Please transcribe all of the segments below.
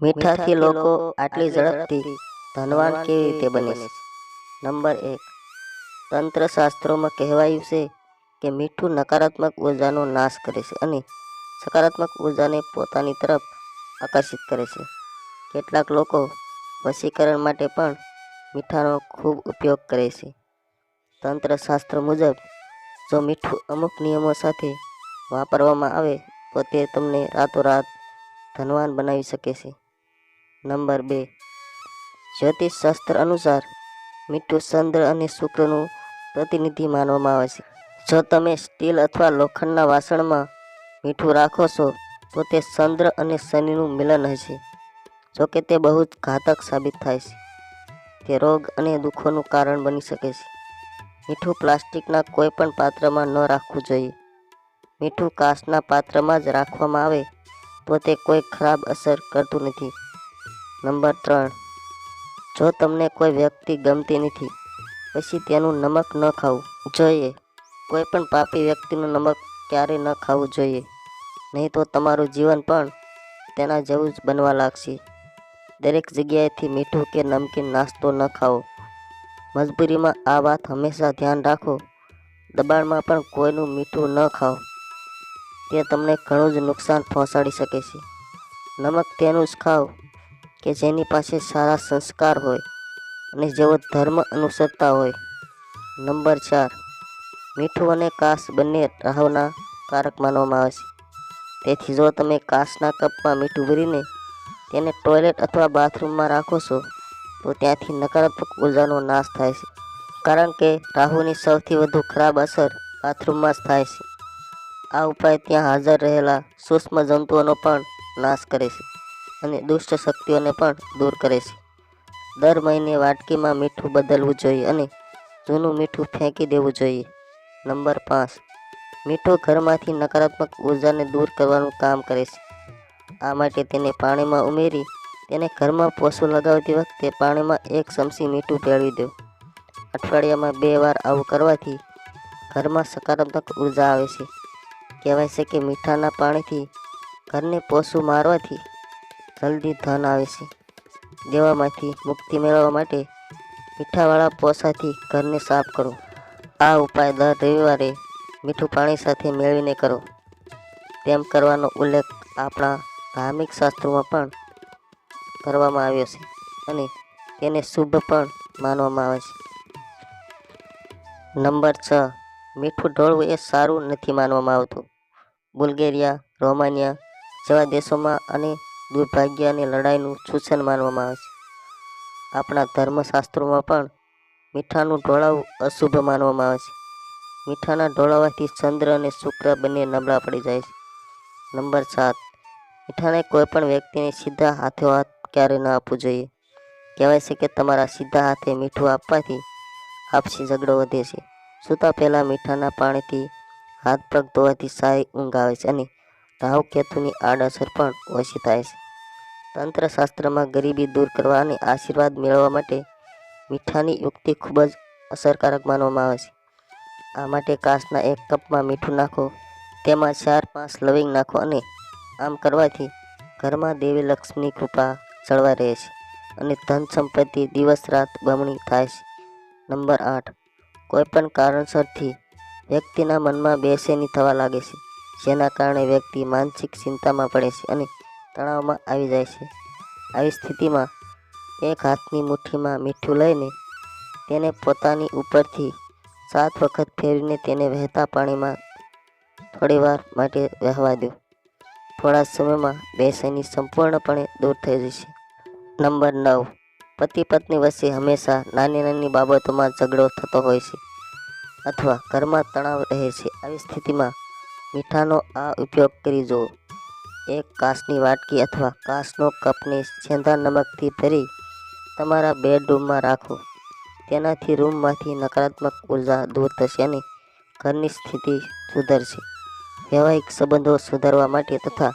મીઠાથી લોકો આટલી ઝડપથી ધનવાન કેવી રીતે બને છે? નંબર એક તંત્રશાસ્ત્રોમાં કહેવાયું છે કે મીઠું નકારાત્મક ઉર્જાનો નાશ કરે છે અને સકારાત્મક ઉર્જાને પોતાની તરફ આકર્ષિત કરે છે. કેટલાક લોકો વશીકરણ માટે પણ મીઠાનો ખૂબ ઉપયોગ કરે છે. તંત્રશાસ્ત્ર મુજબ જો મીઠું અમુક નિયમો સાથે વાપરવામાં આવે તો તે તમને રાતોરાત ધનવાન બનાવી શકે છે. નંબર બે. જ્યોતિષ શાસ્ત્ર અનુસાર મીઠું ચંદ્ર અને શુક્રનું પ્રતિનિધિ માનવામાં આવે છે. જો તમે સ્ટીલ અથવા લોખંડના વાસણમાં મીઠું રાખો છો, તો તે ચંદ્ર અને શનિનું મિલન હશે જોકે તે બહુ જ ઘાતક સાબિત થાય છે. તે રોગ અને દુઃખોનું કારણ બની શકે છે. મીઠું પ્લાસ્ટિકના કોઈ પણ પાત્રમાં ન રાખવું જોઈએ. મીઠું કાચના પાત્રમાં જ રાખવામાં આવે, તો તે કોઈ ખરાબ અસર કરતું નથી. નંબર ત્રણ. જો તમને કોઈ વ્યક્તિ ગમતી નથી, પછી તેનું નમક ન ખાવું જોઈએ. કોઈ પણ પાપી વ્યક્તિનું નમક ક્યારેય ન ખાવું જોઈએ. નહીં તો તમારું જીવન પણ તેના જેવું જ બનવા લાગશે. દરેક જગ્યાએથી મીઠું કે નમકીન નાસ્તો ન ખાઓ મજબૂરીમાં આ વાત હંમેશા ધ્યાન રાખો. દબાણમાં પણ કોઈનું મીઠું ન ખાઓ. તે તમને ઘણું જ નુકસાન પહોંચાડી શકે છે. નમક તેનું જ ખાઓ. કે જેની પાસે સારા સંસ્કાર હોય અને જેઓ ધર્મ અનુસરતા હોય. નંબર ચાર. મીઠું અને કાસ બંને રાહુના કારક માનવામાં આવે છે. તેથી જો તમે કાસના કપમાં મીઠું ભરીને તેને ટોયલેટ અથવા બાથરૂમમાં રાખો છો, તો ત્યાંથી નકારાત્મક ઉર્જાનો નાશ થાય છે. કારણ કે રાહુની સૌથી વધુ ખરાબ અસર બાથરૂમમાં જ થાય છે. આ ઉપાય ત્યાં હાજર રહેલા સૂક્ષ્મ જંતુઓનો પણ નાશ કરે છે. અને દુષ્ટ શક્તિઓને પણ દૂર કરે છે. દર મહિને વાટકીમાં મીઠું બદલવું જોઈએ અને જૂનું મીઠું ફેંકી દેવું જોઈએ. નંબર પાંચ. મીઠું ઘરમાંથી નકારાત્મક ઉર્જાને દૂર કરવાનું કામ કરે છે. આ માટે તેને પાણીમાં ઉમેરી તેને ઘરમાં પોસું લગાવતી વખતે પાણીમાં એક ચમચી મીઠું ભેળવી દો. અઠવાડિયામાં બે વાર આવું કરવાથી ઘરમાં સકારાત્મક ઊર્જા આવે છે. કહેવાય છે કે મીઠાના પાણીથી ઘરને પોસું મારવાથી જલ્દી ધન આવે છે. દેવામાંથી મુક્તિ મેળવવા માટે મીઠાવાળા પોસાથી ઘરને સાફ કરો. આ ઉપાય દર રવિવારે મીઠું પાણી સાથે મેળવીને કરો. તેમ કરવાનો ઉલ્લેખ આપણા ધાર્મિક શાસ્ત્રોમાં પણ કરવામાં આવ્યો છે અને તેને શુભ પણ માનવામાં આવે છે. નંબર છ. મીઠું ઢોળવું એ સારું નથી માનવામાં આવતું. બુલ્ગેરિયા, રોમાનિયા જેવા દેશોમાં અને દુર્ભાગ્ય અને લડાઈનું સૂચન માનવામાં આવે છે. આપણા ધર્મશાસ્ત્રોમાં પણ મીઠાનું ઢોળાવવું અશુભ માનવામાં આવે છે. મીઠાના ઢોળાવવાથી ચંદ્ર અને શુક્ર બંને નબળા પડી જાય છે. નંબર સાત. મીઠાને કોઈપણ વ્યક્તિને સીધા હાથો હાથ ક્યારે ન આપવું જોઈએ. કહેવાય છે કે તમારા સીધા હાથે મીઠું આપવાથી આપસી ઝઘડો વધે છે. સૂતા પહેલાં મીઠાના પાણીથી હાથ પગ ધોવાથી સારી ઊંઘ આવે છે અને રાહુ કેતુની આડઅસર પણ ઓછી થાય છે. તંત્રશાસ્ત્રમાં ગરીબી દૂર કરવા અને આશીર્વાદ મેળવવા માટે મીઠાની યુક્તિ ખૂબ જ અસરકારક માનવામાં આવે છે. આ માટે કાસના એક કપમાં મીઠું નાખો, તેમાં ચાર પાંચ લવિંગ નાખો અને આમ કરવાથી ઘરમાં દેવી લક્ષ્મી કૃપા જળવાઈ રહે છે અને ધન સંપત્તિ દિવસ રાત બમણી થાય છે. નંબર આઠ. કોઈપણ કારણસરથી વ્યક્તિના મનમાં બેચેની થવા લાગે છે, જેના કારણે વ્યક્તિ માનસિક ચિંતામાં પડે છે અને તણાવમાં આવી જાય છે. આવી સ્થિતિમાં એક હાથની મુઠ્ઠીમાં મીઠું લઈને તેને પોતાની ઉપરથી સાત વખત ફેરવીને તેને વહેતા પાણીમાં થોડીવાર માટે વહેવા દો. થોડા સમયમાં બેસેની સંપૂર્ણપણે દૂર થઈ જશે. નંબર નવ. પતિ પત્ની વચ્ચે હંમેશા નાની નાની બાબતોમાં ઝઘડો થતો હોય છે અથવા ઘરમાં તણાવ રહે છે. આવી સ્થિતિમાં મીઠાનો આ ઉપયોગ કરી જુઓ. એક કાચની વાટકી અથવા કાચનો કપને સેંધા નમકથી ભરી તમારા બેડરૂમમાં રાખો. તેનાથી રૂમમાંથી નકારાત્મક ઊર્જા દૂર થશે અને ઘરની સ્થિતિ સુધરશે. વૈવાહિક સંબંધો સુધારવા માટે તથા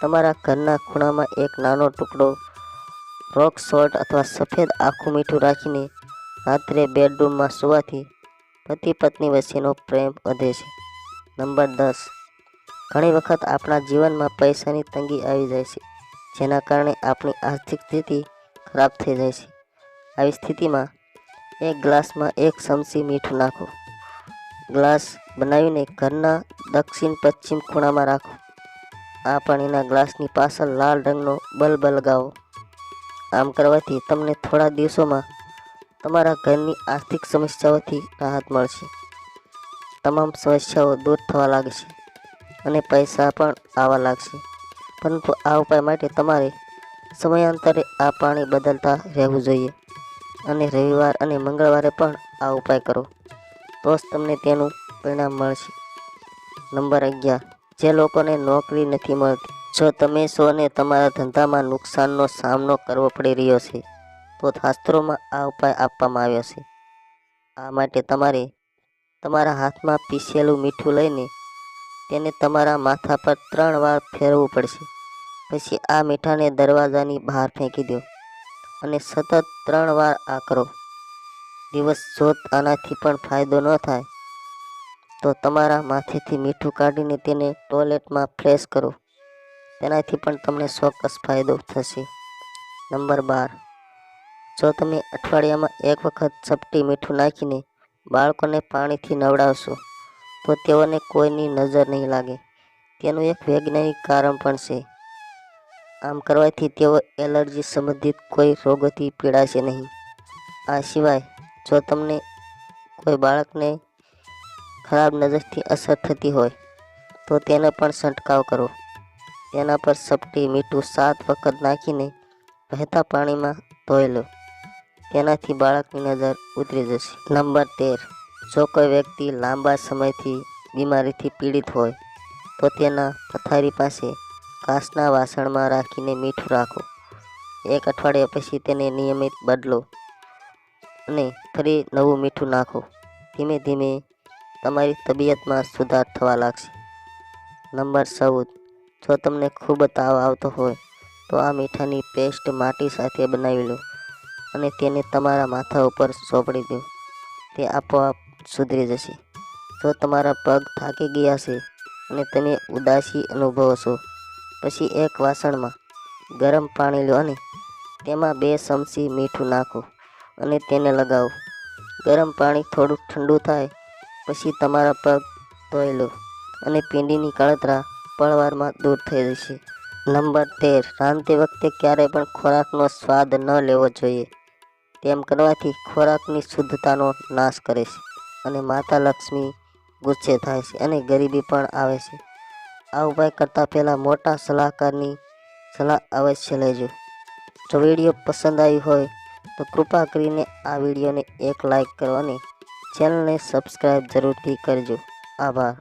તમારા ઘરના ખૂણામાં એક નાનો ટુકડો રોક સોલ્ટ અથવા સફેદ આખું મીઠું રાખીને રાત્રે બેડરૂમમાં સુવાથી પતિ પત્ની વચ્ચેનો પ્રેમ વધે છે. નંબર દસ. ઘણી વખત આપણા જીવનમાં પૈસાની તંગી આવી જાય છે, જેના કારણે આપણી આર્થિક સ્થિતિ ખરાબ થઈ જાય છે. આવી સ્થિતિમાં એક ગ્લાસમાં એક ચમચી મીઠું નાખો. ગ્લાસ બનાવીને ઘરના દક્ષિણ પશ્ચિમ ખૂણામાં રાખો. આ પાણીના ગ્લાસની પાછળ લાલ રંગનો બલ્બ લગાવો. આમ કરવાથી તમને થોડા દિવસોમાં તમારા ઘરની આર્થિક સમસ્યાઓથી રાહત મળશે. તમામ સમસ્યાઓ દૂર થવા લાગશે અને પૈસા પણ આવવા લાગશે. પરંતુ આ ઉપાય માટે તમારે સમયાંતરે આ પાણી બદલતા રહેવું જોઈએ. અને રવિવાર અને મંગળવારે પણ આ ઉપાય કરો. તો જ તમને તેનું પરિણામ મળશે. નંબર અગિયાર. જે લોકોને નોકરી નથી મળતી, જો તમે અને તમારા ધંધામાં નુકસાનનો સામનો કરવો પડી રહ્યો છે, તો શાસ્ત્રોમાં આ ઉપાય આપવામાં આવ્યો છે. આ માટે તમારે તમારા હાથમાં પીસેલું મીઠું લઈને તેને તમારા માથા પર ત્રણ વાર ફેરવવું પડશે. પછી આ મીઠાને દરવાજાની બહાર ફેંકી દો અને સતત ત્રણ વાર આ કરો. દિવસ જો આનાથી પણ ફાયદો ન થાય. તો તમારા માથેથી મીઠું કાઢીને તેને ટોયલેટમાં ફ્રેશ કરો. તેનાથી પણ તમને ચોક્કસ ફાયદો થશે. નંબર બાર. જો તમે અઠવાડિયામાં એક વખત ચપટી મીઠું નાખીને બાળકોને પાણીથી નવડાવશો તો તેઓને કોઈની નજર નહીં લાગે. તેનું એક વૈજ્ઞાનિક કારણ પણ છે. આમ કરવાથી તેઓ એલર્જી સંબંધિત કોઈ રોગોથી પીડાશે નહીં. આ સિવાય, જો તમને કોઈ બાળકને ખરાબ નજરથી અસર થતી હોય, તો તેને પણ છંટકાવ કરો. તેના પર સપટી મીઠું સાત વખત નાખીને વહેતા પાણીમાં ધોઈ લો. તેનાથી બાળકની નજર ઉતરી જશે. નંબર તેર. જો કોઈ વ્યક્તિ લાંબા સમયથી બીમારીથી પીડિત હોય, તો તેના પથારી પાસે કાચના વાસણમાં રાખીને મીઠું રાખો. એક અઠવાડિયા પછી તેને નિયમિત બદલો અને ફરી નવું મીઠું નાખો. ધીમે ધીમે તમારી તબિયતમાં સુધાર થવા લાગશે. નંબર ચૌદ. જો તમને ખૂબ તાવ આવતો હોય, તો આ મીઠાની પેસ્ટ માટી સાથે બનાવી લો અને તેને તમારા માથા ઉપર ચોપડી દો. તે આપોઆપ સુધરી જશે. જો તમારા પગ થાકી ગયા છે અને તમે ઉદાસી અનુભવો છો પછી એક વાસણમાં ગરમ પાણી લો અને તેમાં બે ચમચી મીઠું નાખો અને તેને લગાવો. ગરમ પાણી થોડું ઠંડુ થાય, પછી તમારા પગ ધોઈ લો અને પીંડીની કળતરા પળવારમાં દૂર થઈ જશે. નંબર તેર. રાંધતી વખતે ક્યારેય પણ ખોરાકનો સ્વાદ ન લેવો જોઈએ. તેમ કરવાથી ખોરાકની શુદ્ધતાનો નાશ કરે છે. અને માતા લક્ષ્મી ગુસ્સે થાય છે અને ગરીબી પણ આવે છે. આ ઉપાય કરતાં પહેલાં મોટા સલાહકારની સલાહ અવશ્ય લેજો. જો વીડિયો પસંદ આવી હોય તો કૃપા કરીને આ વિડીયોને એક લાઈક કરો અને ચેનલને સબસ્ક્રાઈબ જરૂરથી કરજો. આભાર.